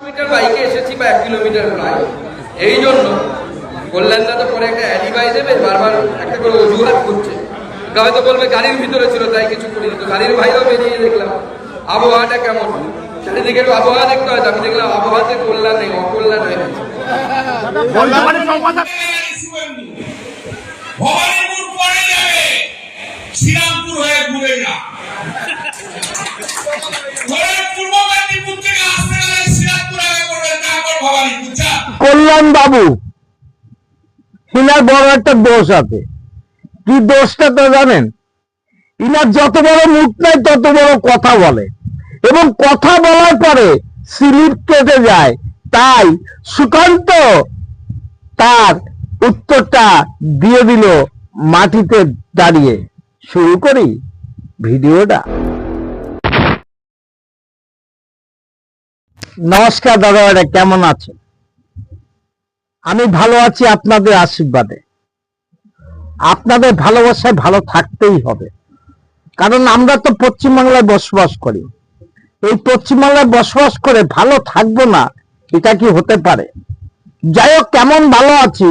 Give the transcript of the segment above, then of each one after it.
Kilometre বাইকে এসেছি বা এক কিলোমিটার প্রায়। এই জন্য কল্যাণদা তো পরে একটা অ্যালিবাই দেবে বারবার একটা করে অজুহাত করছে। তবে তো বলবে গাড়ির ভিতরে ছিল তাই কিছু করিনি তো। গাড়ির ভাইও বেরিয়ে দেখলাম আবহাওয়াটা কেমন? চারিদিকে একটু আবহাওয়া দেখতে হয় আমি দেখলাম আবহাওয়াতে কল্যাণ নেই অকল্যাণ হয়ে গেছে। শ্রীরামপুর হয়ে ঘুরে যা। পূর্ব মেদিনীপুর থেকে আসতে কল্যাণ বাবু, ইনার বড় একটা দোষ আছে। কি দোষটা তো জানেন? ইনার যত বড় মুখ নাই, তত বড় কথা বলে। এবং কথা বলার পরে স্লিপ কেটে যায়। তাই সুকান্ত তার উত্তরটা দিয়ে দিল মাটিতে দাঁড়িয়ে। শুরু করি ভিডিওটা। নমস্কার দাদা কেমন আছেন? আমি ভালো আছি আপনাদের আশীর্বাদে। আপনাদের ভালোবাসায় ভালো থাকতেই হবে। কারণ আমরা তো পশ্চিমবাংলায় বসবাস করি। এই পশ্চিমবাংলায় বসবাস করে ভালো থাকব না, এটা কি হতে পারে? যাই হোক, কেমন ভালো আছি,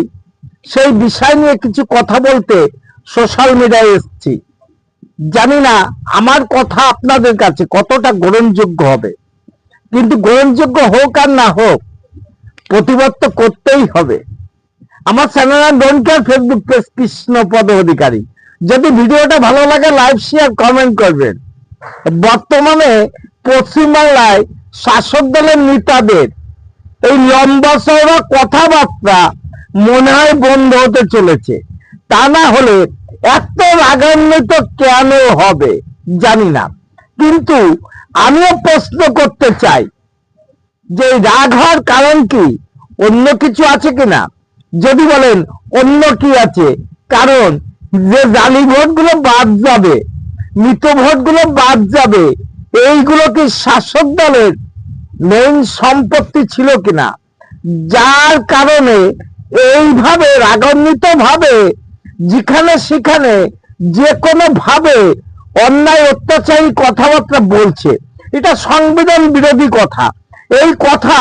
সেই বিষয় নিয়ে কিছু কথা বলতে সোশ্যাল মিডিয়ায় এসেছি। জানি না, আমার কথা আপনাদের কাছে কতটা গ্রহণযোগ্য হবে। কিন্তু গ্রহণযোগ্য হোক আর না হোক প্রতিবাদ তো করতেই হবে। আমার channel don't care Facebook page Krishna Pada Adhikari. যদি ভিডিওটা ভালো লাগে লাইক শেয়ার কমেন্ট করবেন। বর্তমানে পশ্চিমবাংলায় শাসক দলের নেতাদের এই লম্বা চওড়া কথাবার্তা মনে হয় বন্ধ হতে চলেছে। তা না হলে এত রাগান্বিত কেন হবে, জানি না। কিন্তু আমিও প্রশ্ন করতে চাই যে রাগ হওয়ার কারণ কি? অন্য কিছু আছে কিনা? যদি বলেন অন্য কি আছে? কারণ যে জালি ভোটগুলো বাদ যাবে, মৃত ভোটগুলো বাদ যাবে, এইগুলো কি শাসক দলের মেইন সম্পত্তি ছিল কিনা? যার কারণে এইভাবে রাগান্বিত ভাবে যেখানে সেখানে যে কোনো ভাবে অন্যায়, অত্যাচারী কথাবার্তা বলছে। এটা সংবিধান বিরোধী কথা। এই কথা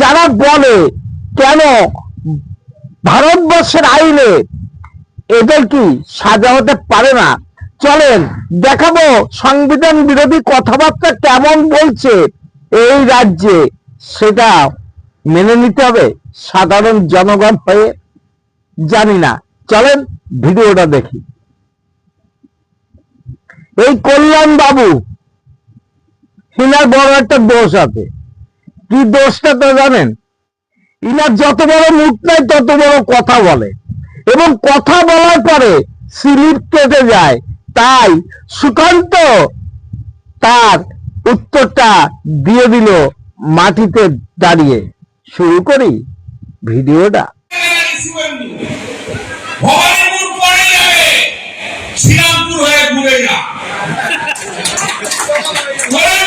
যারা বলে কেন ভারতবর্ষের আইনে এদের কি সাজা হতে পারে না? চলেন, দেখাবো সংবিধান বিরোধী কথাবার্তা কেমন বলছে এই রাজ্যে। সেটা মেনে নিতে হবে সাধারণ জনগণ হয়ে। জানি না। চলেন, ভিডিওটা দেখি। এই কল্যাণ বাবু হিনার বড় একটা দোষ আছে। কি দোষটা তো জানেন? ইনার যত বড় মুখ নাই, তত বড় কথা বলে। এবং কথা বলার পরে স্লিপ কেটে যায়। তাই সুকান্ত তার উত্তরটা দিয়ে দিল মাটিতে দাঁড়িয়ে। শুরু করি ভিডিওটা। হয়ে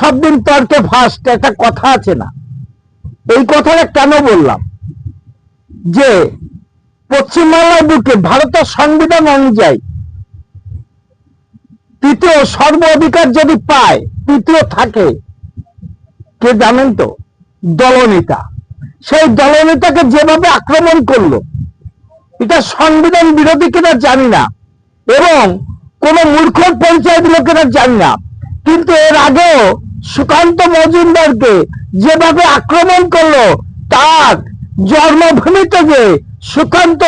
সব দিন তর্কে ফার্স্ট একটা কথা আছে না। এই কথাটা কেন বললাম? যে পশ্চিমবাংলার বুকে ভারতের সংবিধান অনুযায়ী তৃতীয় সর্ব অধিকার যদি পায়, তৃতীয় থাকে, কে জানেন তো? দলনেতা। সেই দলনেতাকে যেভাবে আক্রমণ করল, এটা সংবিধান বিরোধী কিনা জানি না, এবং কোন মূর্খ পরিচয় দিল কিনা জানি না। কিন্তু এর আগেও সুকান্ত মজুমদারকে যেভাবে আক্রমণ করল, তার জন্মভূমি থেকে সুকান্ত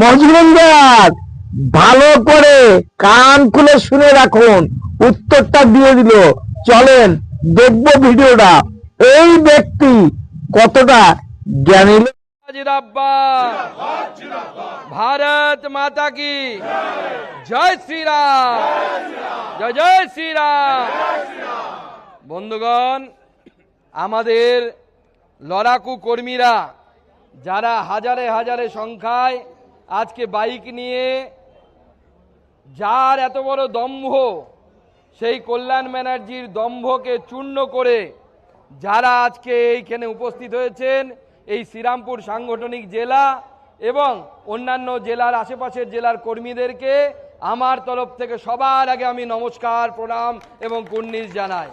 মজুমদার ভালো করে কান খুলে শুনে রাখুন, উত্তরটা দিয়ে দিল। চলেন দেখব ভিডিওটা। এই ব্যক্তি কতটা জ্ঞানী भारत माता की জয় শ্রীরাম জয় জয় শ্রীরাম বন্ধুগণ আমাদের লড়াকু কর্মীরা যারা হাজারে হাজারে সংখ্যায় আজকে বাইক নিয়ে যার এত বড় দম্ভ সেই কল্যাণ ব্যানার্জির দম্ভকে চূর্ণ করে যারা আজকে এইখানে উপস্থিত হয়েছেন এই শ্রীরামপুর সাংগঠনিক জেলা এবং অন্যান্য জেলার আশেপাশের জেলার কর্মীদেরকে আমার তরফ থেকে সবার আগে আমি নমস্কার, প্রণাম এবং কুর্নিশ জানাই।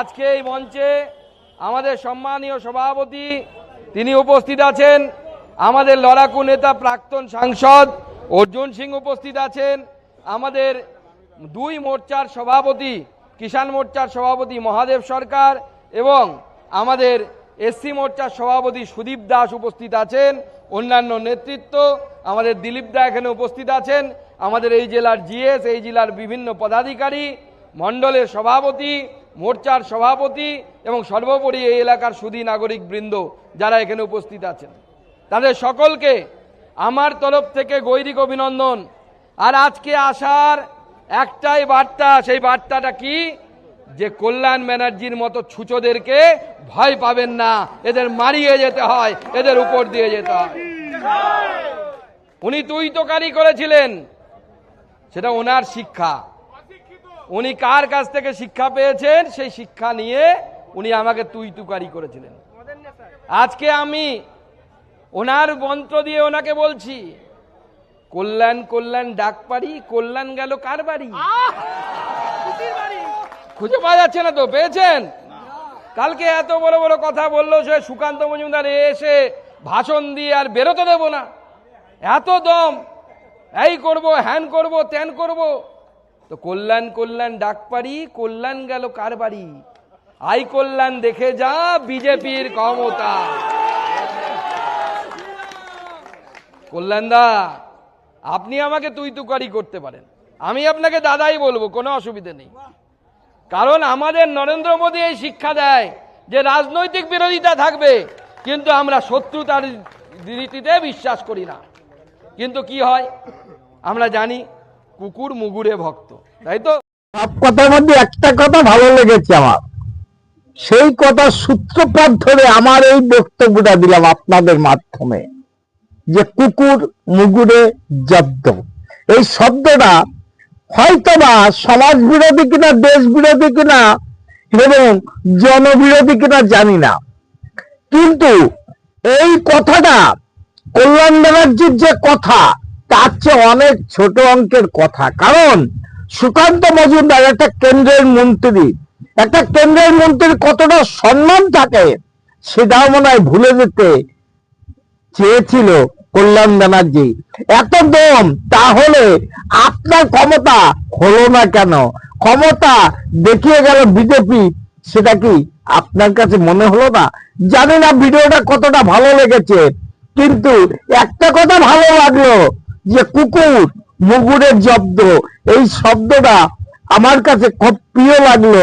আজকে এই মঞ্চে আমাদের সম্মানীয় সভাপতি, তিনি উপস্থিত আছেন। আমাদের লড়াকু নেতা প্রাক্তন সাংসদ অর্জুন সিং উপস্থিত আছেন। আমাদের দুই মোর্চার সভাপতি, কিষাণ মোর্চার সভাপতি মহাদেব সরকার এবং আমাদের এসসি মোর্চার সভাপতি সুদীপ দাস উপস্থিত আছেন, অন্যান্য নেতৃত্ব, আমাদের দিলীপ দা এখানে উপস্থিত আছেন, আমাদের এই জেলার জিএস, এই জেলার বিভিন্ন পদাধিকারী, মণ্ডলের সভাপতি, মোর্চার সভাপতি এবং সর্বোপরি এই এলাকার সুদী নাগরিক বৃন্দ যারা এখানে উপস্থিত আছেন। তাদের সকলকে আমার তরফ থেকে গৈরিক অভিনন্দন। আর আজকে আসার একটাই বার্তা, সেই বার্তাটা কি? যে কল্যাণ ব্যানার্জির মতো ছুচোদেরকে ভয় পাবেন না। এদের মারিয়ে যেতে হয়, এদের উপর দিয়ে যেতে হয়। উনি তুই তোকারি করেছিলেন। সেটা ওনার শিক্ষা। উনি কার কাছ থেকে শিক্ষা পেয়েছেন, সেই শিক্ষা নিয়ে উনি আমাকে তুই তুকারি করেছিলেন। আজকে আমি ওনার মন্ত্র দিয়ে ওনাকে বলছি, কল্যাণ কল্যাণ ডাক পারি কল্যাণ গেল কার বাড়ি? খুঁজে পাওয়া যাচ্ছে না তো, পেয়েছেন? কালকে এত বড় বড় কথা বলল সে সুকান্ত মজুমদার এসে ভাষণ দিয়ে আর বেরোতে দেবো না। এত দম, এই করব, হ্যান করব, ত্যান করব। তো কল্যাণ কল্যাণ ডাক পারি কল্যাণ গেল কার বাড়ি? আই কল্যাণ দেখে যা বিজেপির ক্ষমতা। কল্যাণদা আপনি আমাকে তুই তুকারি করতে পারেন। আমি আপনাকে দাদাই বলব, কোনো অসুবিধে নেই। কারণ আমাদের নরেন্দ্র মোদী এই শিক্ষা দেয় যে রাজনৈতিক বিরোধিতা থাকবে, কিন্তু আমরা শত্রুতার রীতিতে বিশ্বাস করি না। কিন্তু কি হয়? আমরা জানি কুকুর মুগুরে ভক্ত, তাই তো? সব কথার মধ্যে একটা কথা ভালো লেগেছে আমার। সেই কথা সূত্রপাত ধরে আমার এই বক্তব্যটা দিলাম আপনাদের মাধ্যমে, যে কুকুর মুগুরে জব্দ। এই শব্দটা হয়তোবা সমাজ বিরোধী কিনা, দেশ বিরোধী কিনা, এবং জনবিরোধী কিনা জানি না। কিন্তু এই কথাটা কল্যাণ ব্যানার্জির যে কথা, তার চেয়ে অনেক ছোট অঙ্কের কথা। কারণ সুকান্ত মজুমদার একটা কেন্দ্রের মন্ত্রী। একটা কেন্দ্রের মন্ত্রীর কতটা সম্মান থাকে, সেটাও মনে হয় ভুলে যেতে চেয়েছিল। কল্যাণ ব্যানার্জি। এত দম, তাহলে আপনার ক্ষমতা হলো না কেন? ক্ষমতা দেখিয়ে গেল বিজেপি, সেটা কি আপনার কাছে মনে হলো না? জানি না ভিডিওটা কতটা ভালো লেগেছে, কিন্তু একটা কথা ভালো লাগল যে কুকুর, মুগুরের জব্দ, এই শব্দটা আমার কাছে খুব প্রিয় লাগল।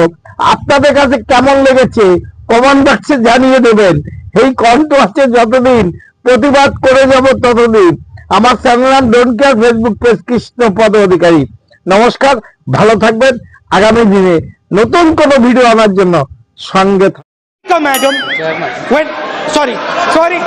আপনাদের কাছে কেমন লেগেছে? কমেন্ট বক্সে জানিয়ে দেবেন। এই কণ্ঠ আছে যতদিন প্রতিবাদ করে যাব ততদিন আমার চ্যানেল নাম don't care Facebook page Krishna Pada Adhikari নমস্কার ভালো থাকবেন আগামী দিনে নতুন কোনো ভিডিও আনার জন্য সঙ্গে। Madam sorry sorry Sorry. Sorry.